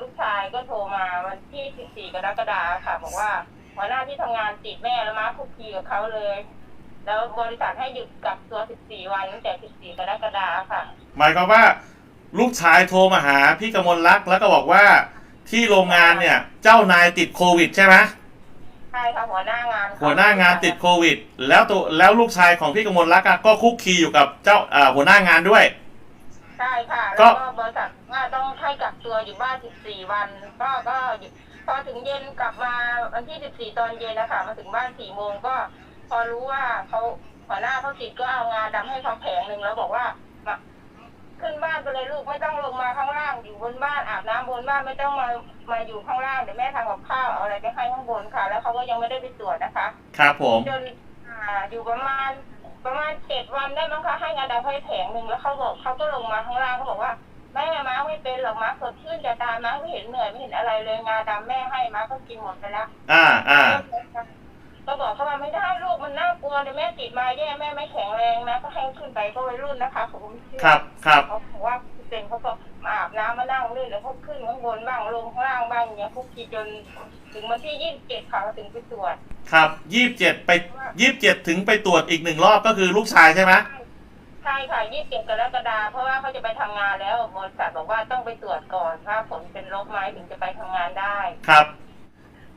ลูกชายก็โทรมาวันที่ 14 กรกฎาคมค่ะ บอกว่าหัวหน้าที่ทำงานติดแม่แล้วมาคุกคีกับเขาเลย แล้วบริษัทให้หยุดกักตัว 14 วันตั้งแต่ 14 กรกฎาคมค่ะ หมายความว่า ลูกชายโทรมาหาพี่กมลรักษ์แล้วก็บอกว่าที่โรงงานเนี่ย เจ้านายติดโควิดใช่ไหมใช่ค่ะหัวหน้างานเขหัวหน้างานติดโควิด แล้วตัวแล้วลูกชายของพี่กมลรักษ์อะก็คุกคีอยู่กับเจ้าอ่าหัวหน้างานด้วย ใช่ค่ะก็แล้วก็บริษัท ว่าต้องให้กักตัวอยู่บ้าน 14 วัน ก็ก็อยู่พอถึงเย็นกลับมาวันที่ 14 ตอนเย็นนะคะมาถึงบ้าน 4 โมงก็ พอรู้ว่าเขาหัวหน้าเขาติดก็เอางาดำให้เขาแผงหนึ่งแล้วบอกว่ามาขึ้นบ้านไปเลยลูกไม่ต้องลงมาข้างล่างอยู่บนบ้านอาบน้ำบนบ้านไม่ต้องมามาอยู่ข้างล่างเดี๋ยวแม่ทำกับข้าวเอาอะไรไปให้ข้างบนค่ะ แล้วเขาก็ยังไม่ได้ไปตรวจนะคะ ครับผมจนอ่าอยู่ประมาณประมาณเจ็ดวันได้มั้งคะให้งาดำให้แผงหนึ่งแล้วเขาบอกเขาก็ลงมาข้างล่างเขาบอกว่า แม่มาไม่เป็นหรอกมาสดชื่นจะตายมาไม่เห็นเหนื่อยไม่เห็นอะไรเลยงาดำแม่ให้มาก็กินหมดไปแล้วอ่าอ่าก็บอกเขาว่าไม่ได้ลูกมันน่ากลัวเดี๋ยวแม่ติดมาแย่แม่ไม่แข็งแรงนะก็ให้ขึ้นไปก็วัยรุ่นนะคะผมไม่เชื่อครับครับเขาบอกว่าเป็นเขาก็มาอาบน้ำมานั่งเล่นแล้วเขาขึ้นข้างบนบ้างลงข้างล่างบ้างอย่างเงี้ยคุกคีจนถึงวันที่ยี่สิบเจ็ดค่ะเขาถึงไปตรวจ ครับยี่สิบเจ็ดไปยี่สิบเจ็ดถึงไปตรวจอีกหนึ่งรอบก็คือลูกชายใช่ไหมใช่ค่ะยี่สิบเจ็ดกรกฎาคมเพราะว่าเขาจะไปทำงานแล้วบริษัทบอกว่าต้องไปตรวจก่อนว่าผลเป็นลบไหมถึงจะไปทำงานได้ครับ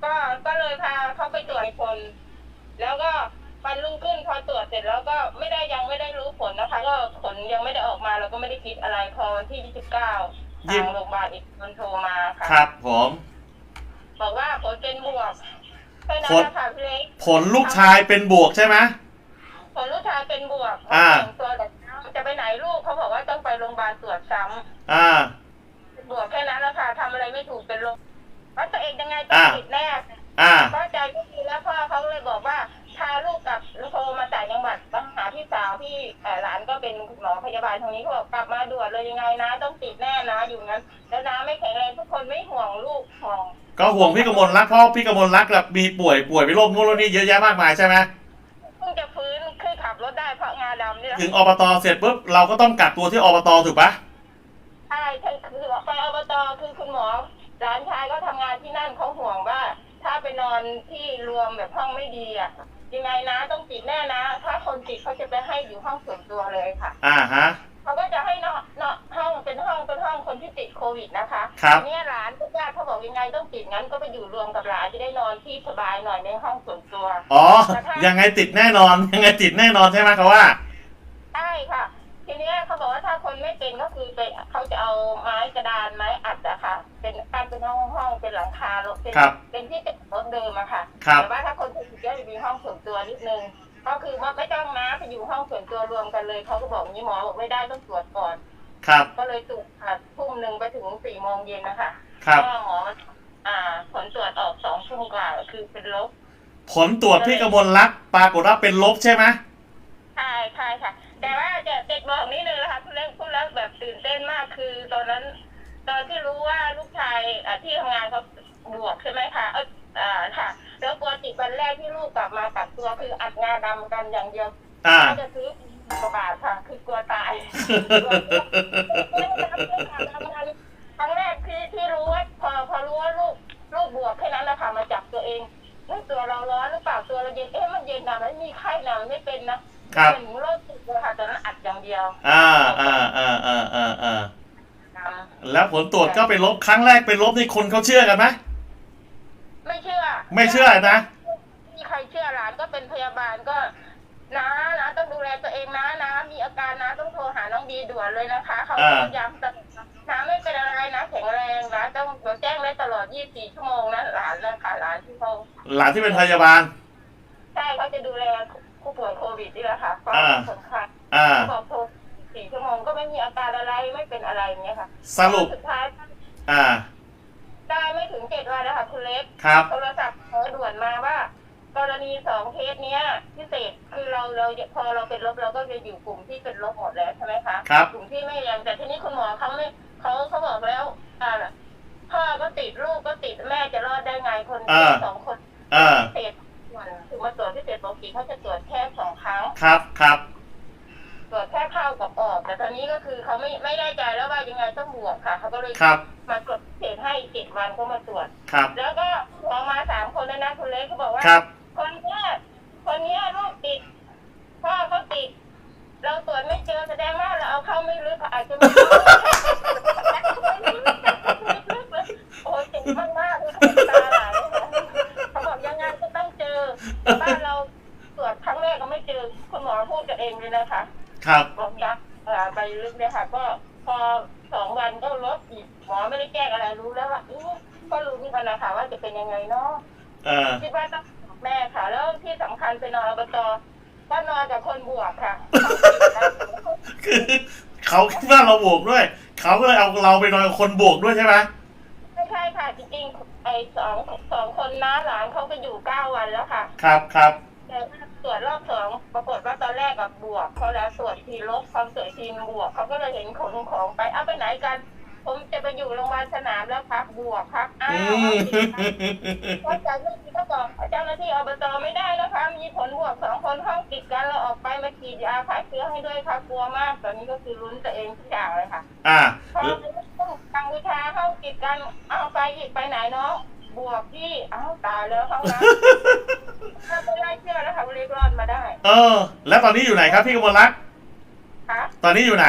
ก็ก็เลยพาเขาไปตรวจคน แล้วก็วันรุ่งขึ้นพอตรวจเสร็จแล้วก็ไม่ได้ยังไม่ได้รู้ผลนะคะ ก็ผลยังไม่ได้ออกมาเราก็ไม่ได้คิดอะไรพอวันที่29ยี่ทาสิงบโรงพยาบาลอีกคนโทรมาค่ะครับผมบอกว่าผลเป็นบวกแค่นั้นผลนะคะพี่เล็กผลลูกชายเป็นบวกใช่ไหมผลลูกชายเป็นบวกอ่าแต่งตัวแต่เช้าจะ ไปไหนลูกเขาบอกว่าต้องไปโรงพยาบาลตรวจซ้ำอ่าบวกแค่นั้นแหละค่ะทำอะไรไม่ถูกเป็นลมว่าตัวเองยังไงต้องอ่าติดแน่อ่าพ่อใจก็ดีแล้วพ่อเขาเลยบอกว่าพาลูกกลับโทรมาจากจังหวัดมาหาพี่สาวพี่เอ่อหลานก็เป็นหมอพยาบาลทางนี้เขาบอกกลับมาด่วนเลยยังไงนะ ต้องติดแน่นะอยู่นั้น แล้วน้าไม่แข็งแรงทุกคนไม่ห่วงลูกห่วงก็ห่วงพี่กมลรักษ์เพราะพี่กมลรักษ์แบบมีป่วยป่วยเป็นโรคนู้นโรคนี้เยอะแยะมากมายใช่ไหม เพิ่งจะฟื้นคือขับรถ ได้เพราะงาดำนี่แหละถึงอบตเสร็จปุ๊บเราก็ต้องกักตัวที่อบตถูกปะใช่ใช่คือไปอบตคือคุณหมอหลานชายก็ทำงานที่นั่นเขาห่วงว่า ถ้าไปนอนที่รวมแบบห้องไม่ดีอะยังไงนะต้องติดแน่นะ ถ้าคนติดเขาจะไปให้อยู่ห้องส่วนตัวเลยค่ะ อ่าฮะ เขาก็จะให้เนาะเนาะห้องเป็นห้องเป็นห้องคนที่ติดโควิดนะคะครับทีเนี่ยหลานญาติเขาบอกยังไงต้องติดงั้นก็ไปอยู่รวมกับหลานจะได้นอนที่สบายหน่อยในห้องส่วนตัว อ๋อ ยังไงติดแน่นอน ยังไงติดแน่นอนใช่ไหมเขาว่า ใช่ค่ะ ทีเนี้ยเขาบอกว่าถ้าคนไม่ เป็นก็คือไปเขาจะเอาไม้กระดานไม้อัดอะค่ะ เป็นกั้นเป็นห้องห้องเป็นหลังคารถเป็นครับเป็นที่ติดรถเดิมอะค่ะครับ แต่ว่าถ้าคนติดก็จะมีห้องส่วนตัวนิดนึงก็คือว่าไม่ต้องนะไปอยู่ห้องส่วนตัวรวมกันเลยเขาก็บอกอย่างนี้หมอบอกไม่ได้ต้องตรวจก่อน ครับก็เลยตรวจค่ะทุ่มหนึ่งไปถึงสี่โมงเย็นนะคะครับ ก็หมออ่า ผลตรวจออกสองทุ่มกว่าคือเป็นลบผลตรวจพี่กมลรักษ์ปรากฏว่าเป็นลบใช่ไหม ใช่ใช่ค่ะ แต่ว่าจะเด็กบอกนิดนึงนะคะ ตื่นเต้นมากคือตอนนั้น ตอนที่รู้ว่าลูกชายอะที่ทำงานเขาบวกใช่ไหมคะเอออ่าค่ะ แล้วปกติวันแรกที่ลูกกลับมากักตัวคืออัดงานดำกันอย่างเดียวอ่าก็จะซื้อกระบาทค่ะ คือกลัวตายครั้งแรกที่ที่รู้ว่าพอพอรู้ว่าลูกลูกบวกแค่นั้นแหละค่ะมาจับตัวเองเฮ้ยตัวเราร้อนหรือเปล่าตัวเราเย็นเอ๊ะมันเย็นนะมันมีไข้นะมันไม่เป็นนะครับเป็นโรคติดเลยค่ะตอนนั้นอัดอย่างเดียว อ่าอ่าอ่าอ่าอ่าอ่านะ แล้วผลตรวจก็เป็นลบครั้งแรกเป็นลบนี่คนเขาเชื่อกันไหมไม่เชื่อ ไม่เชื่อนะไม่มีใครเชื่อหลานก็เป็นพยาบาลก็นะนะต้องดูแลตัวเองนะนะ มีอาการนะต้องโทรหาน้องดีด่วนเลยนะคะเขาอ่าก็ย้ำตลอดนะไม่เป็นอะไรนะแข็งแรงนะต้องเราแจ้งได้ตลอด 24 ชั่วโมงนะหลานนะคะหลานที่เขาหลานที่เป็นพยาบาลใช่เขาจะดูแลผู้ป่วยโควิดนี่แหละค่ะเพราะอ่าสำคัญอ่าเขาบอกโทร สี่ชั่วโมงก็ไม่มีอาการอะไรไม่เป็นอะไรอย่างเงี้ยค่ะสรุปสุดท้ายอ่า ได้ไม่ถึงเจ็ดวันแล้วค่ะคุณเล็กครับโทรศัพท์เขาด่วนมาว่า กรณีสองเคสเนี้ยพิเศษคือเราเราพอเราเป็นลบเราก็จะอยู่กลุ่มที่เป็นลบหมดแล้วใช่ไหมคะครับกลุ่มที่ไม่ยังแต่ทีนี้คุณหมอเขาไม่เขาเขาบอกแล้วอ่าพ่อก็ติดลูกก็ติดแม่จะรอดได้ไงคนอ่าสองคนอ่าพิเศษคือมาตรวจพิเศษปกติเขาจะตรวจแค่สองครั้งครับครับตรวจแค่ เข้ากับออก แต่ตอนนี้ก็คือเขาไม่ไม่ได้ใจแล้วว่ายังไงต้องบวกค่ะเขาก็เลยครับ มากดพิเศษให้เจ็ดวันเขามาตรวจ ครับ แล้วก็หมอมาสามคนแล้วนะคุณเล็กเขาบอกว่า ครับ คนเนี้ยคนเนี้ยลูกติด พ่อเขาติด เราตรวจไม่เจอแสดงว่าเราเอาเข้าไม่ลึกอาจจะไม่โอ้ยเจ็บมากมากๆเลยตาไหลเขาบอกยังไงก็ต้องเจอบ้านเราตรวจครั้งแรกก็ไม่เจอ คุณหมอพูดกันเองเลยนะคะ ครับ บอกยักษ์เอ่อไปลึกเนี่ยค่ะ ก็พอสองวันก็ลดอีกหมอไม่ได้แก้อะไรรู้แล้วว่าอื้อก็รู้นี่กันนะคะว่าจะเป็นยังไงเนาะเออคิดว่าต้องบอกแม่ค่ะ แล้วที่สำคัญไปนอนอบตก็นอนกับคนบวกค่ะ คือเขาคิดว่าเราบวกด้วย เขาก็เลยเอาเราไปนอนกับคนบวกด้วยใช่ไหมไม่ใช่ค่ะจริงๆไอ้สองสองคนน้าหลานเขาไปอยู่เก้าวันแล้วค่ะ ครับครับ แต่ตรวจรอบสองปรากฏว่าตอนแรกกับบวกพอแล้วตรวจทีลบพอตรวจทีบวกเขาก็เลยเห็นขนของไปเอาไปไหนกัน ผมจะไปอยู่โรงพยาบาลสนามแล้วครับบวกครับอ้าอืวมก็จากเรื่องนี้ก็บอกเจ้าหน้าที่อบตไม่ได้นะคะมีผลบวกสองคนห้องติดกันเราออกไปมาฉีดยาฆ่าเชื้อให้ด้วยค่ะกลัวมากตอนนี้ก็คือลุ้นตัวเองทุกอย่างเลยค่ะ อ่าพอกังวิชาห้องติดกันเอาไปอีกไปไหนเนาะ บวกที่อ้าวตายแล้วห้องน้ำถ้าไม่ได้เชื่อแล้วค่ะเรียกรอดมาได้เออ แล้วตอนนี้อยู่ไหนครับพี่กมลรักษ์ค่ะตอนนี้อยู่ไหน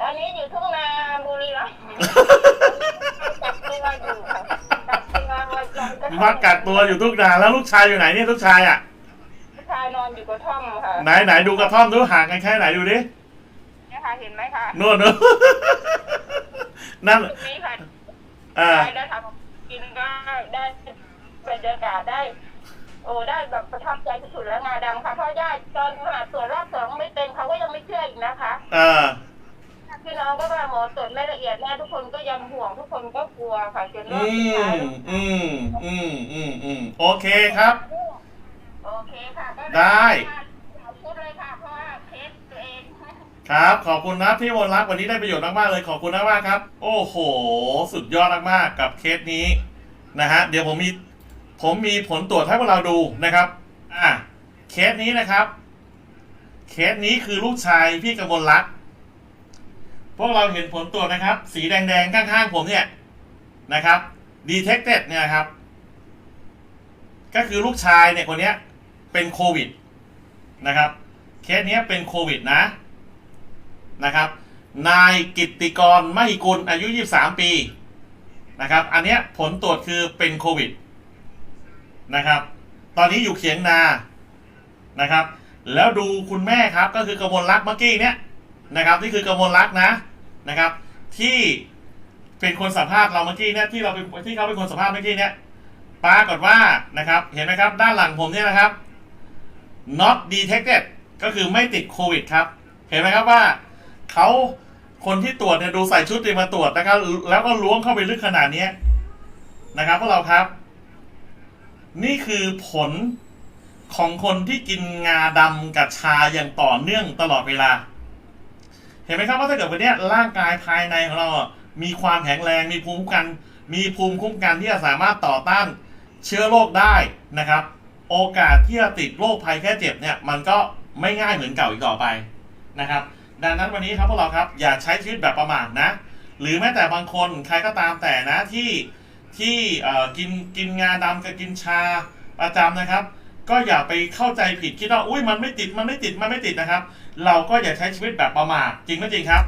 ตอนนี้อยู่ทุ่งนาบุรีรัมย์จับตัวอยู่ค่ะจับตัวไว้ลองกระท่อมากักตัวอยู่ทุกนานแล้วลูกชายอยู่ไหนเนี่ยลูกชายอะผู้ชายนอนอยู่กระท่อมค่ะไหนไหนดูกระท่อมดูห่างกันแค่ไหนดูดิเนี่ยค่ะเห็นไหมคะนู่นนู่นนั่นตรงนี้ค่ะ ทุกคนก็กลัวค่ะจนรอือบสุดท้ายมอืมอืมอืมอืมโอเคครับ โอเคค่ะก็ได้ พูดเลยค่ะเพราะว่าเคสตัวเอง ครับ ขอบคุณนะพี่มนรักวันนี้ได้ประโยชน์มากๆเลยขอบคุณมากๆครับ โอ้โห สุดยอดมากๆกับเคสนี้นะฮะเดี๋ยวผมมีผมมีผลตรวจให้พวกเราดูนะครับอะเคสนี้นะครับ เคสนี้คือลูกชายพี่กมลรักษ์ พวกเราเห็นผลตรวจนะครับ สีแดงๆ ข้างๆ ผมเนี่ยนะครับ detected เนี่ยครับ ก็คือลูกชายเนี่ยคนนี้เป็นโควิดนะครับเคสนี้เป็นโควิดนะนะครับ นายกิติกรมหิกุลอายุ 23 ปีนะครับ อันเนี้ยผลตรวจคือเป็นโควิดนะครับ ตอนนี้อยู่เขียงนานะครับ แล้วดูคุณแม่ครับก็คือกระมวลรักเมื่อกี้เนี้ยนะครับนี่คือกระมวลรักนะ นะครับ ที่เป็นคนสัมภาษณ์เราเมื่อกี้เนี่ยที่เราเป็นที่เขาเป็นคนสัมภาษณ์เมื่อกี้เนี่ยปรากฏว่านะครับ เห็นไหมครับ ด้านหลังผมเนี่ยนะครับ not detected ก็คือไม่ติดโควิดครับ เห็นไหมครับว่าเขาคนที่ตรวจเนี่ยดูใส่ชุดเตรียมมาตรวจนะครับแล้วก็ล้วงเข้าไปลึกขนาดนี้นะครับพวกเราครับ นี่คือผลของคนที่กินงาดำกับชาอย่างต่อเนื่องตลอดเวลา เห็นไหมครับว่าถ้าเกิดวันนี้ร่างกายภายในของเรามีความแข็งแรง มีภูมิคุ้มกัน มีภูมิคุ้มกันที่จะสามารถต่อต้านเชื้อโรคได้นะครับ โอกาสที่จะติดโรคภัยแค่เจ็บเนี่ยมันก็ไม่ง่ายเหมือนเก่าอีกต่อไปนะครับ ดังนั้นวันนี้ครับพวกเราครับอย่าใช้ชีวิตแบบประมาทนะ หรือแม้แต่บางคนใครก็ตามแต่นะที่ที่กินกินงาดำกับกินชาประจำนะครับ ก็อย่าไปเข้าใจผิดคิดว่าอุ้ยมันไม่ติดมันไม่ติดมันไม่ติดนะครับ เราก็อย่าใช้ชีวิตแบบประมาทจริงไหมจริงครับ